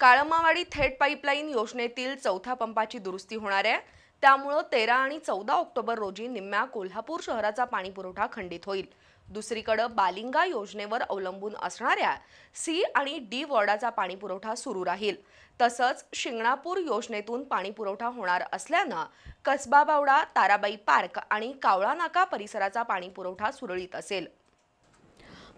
काळमावाडी थेट पाईपलाईन योजनेतील चौथ्या पंपाची दुरुस्ती होणार आहे. त्यामुळं तेरा आणि चौदा ऑक्टोबर रोजी निम्म्या कोल्हापूर शहराचा पाणीपुरवठा खंडित होईल. दुसरीकडं बालिंगा योजनेवर अवलंबून असणाऱ्या सी आणि डी वॉर्डाचा पाणीपुरवठा सुरू राहील. तसंच शिंगणापूर योजनेतून पाणीपुरवठा होणार असल्यानं कसबा बावडा ताराबाई पार्क आणि कावळा नाका परिसराचा पाणीपुरवठा सुरळीत असेल.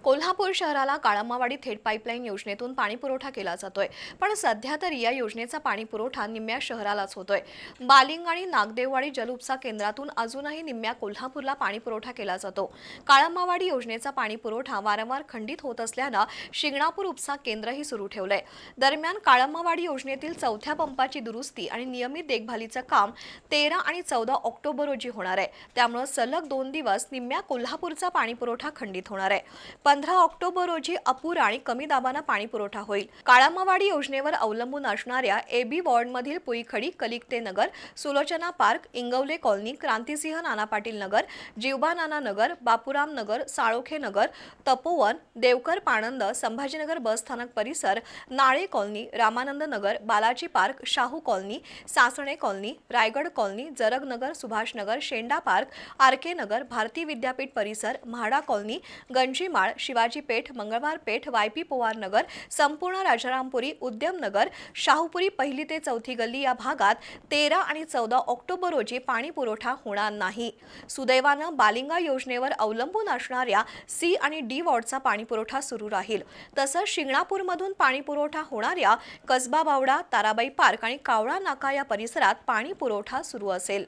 कोल्हापूर शहराला काळंबावाडी थेट पाईपलाईन योजनेतून पाणीपुरवठा केला जातोय. पण सध्या तरी या योजनेचा पाणीपुरवठा निम्म्या शहरालाच होतोय. बालिंग आणि नागदेववाडी जलउपसा केंद्रातून अजूनही निम्म्या कोल्हापूरला पाणीपुरवठा केला जातो. काळंबावाडी योजनेचा पाणीपुरवठा वारंवार खंडित होत असल्यानं शिंगणापूर उपसा केंद्रही सुरू ठेवलंय. दरम्यान काळंबावाडी योजनेतील चौथ्या पंपाची दुरुस्ती आणि नियमित देखभालीचं काम तेरा आणि चौदा ऑक्टोबर रोजी होणार आहे. त्यामुळे सलग दोन दिवस निम्म्या कोल्हापूरचा पाणीपुरवठा खंडित होणार आहे. पंधरा ऑक्टोबर रोजी अपुरा आणि कमी दाबानं पाणी पुरवठा होईल. काळामावाडी योजनेवर अवलंबून असणाऱ्या AB वॉर्डमधील Puikhadi Kalikate Nagar Sulochana park Ingawale colony Krantisinh Nana Patil Nagar Jivba Nana Nagar Bapuram Nagar Salokhe Nagar Tapovan Devkar Panand Sambhajinagar bus स्थानक परिसर Nale colony Ramanand Nagar Balaji park Shahu colony Sasane colony Raigad colony Jaragnagar Subhashnagar Shenda park RK Nagar Bharati Vidyapeeth परिसर MHADA colony Ganjimal Shivaji Peth Mangalwar Peth YP Powar नगर संपूर्ण राजारामपुरी उद्यमनगर शाहूपुरी पहिली ते चौथी गल्ली या भागात तेरा आणि चौदा ऑक्टोबर रोजी पाणी पुरवठा होणार नाही. सुदैवानं बालिंगा योजनेवर अवलंबून असणाऱ्या सी आणि डी वॉर्डचा पाणीपुरवठा सुरू राहील. तसंच शिंगणापूरमधून पाणीपुरवठा होणाऱ्या कसबा बावडा ताराबाई पार्क आणि कावळा नाका या परिसरात पाणीपुरवठा सुरू असेल.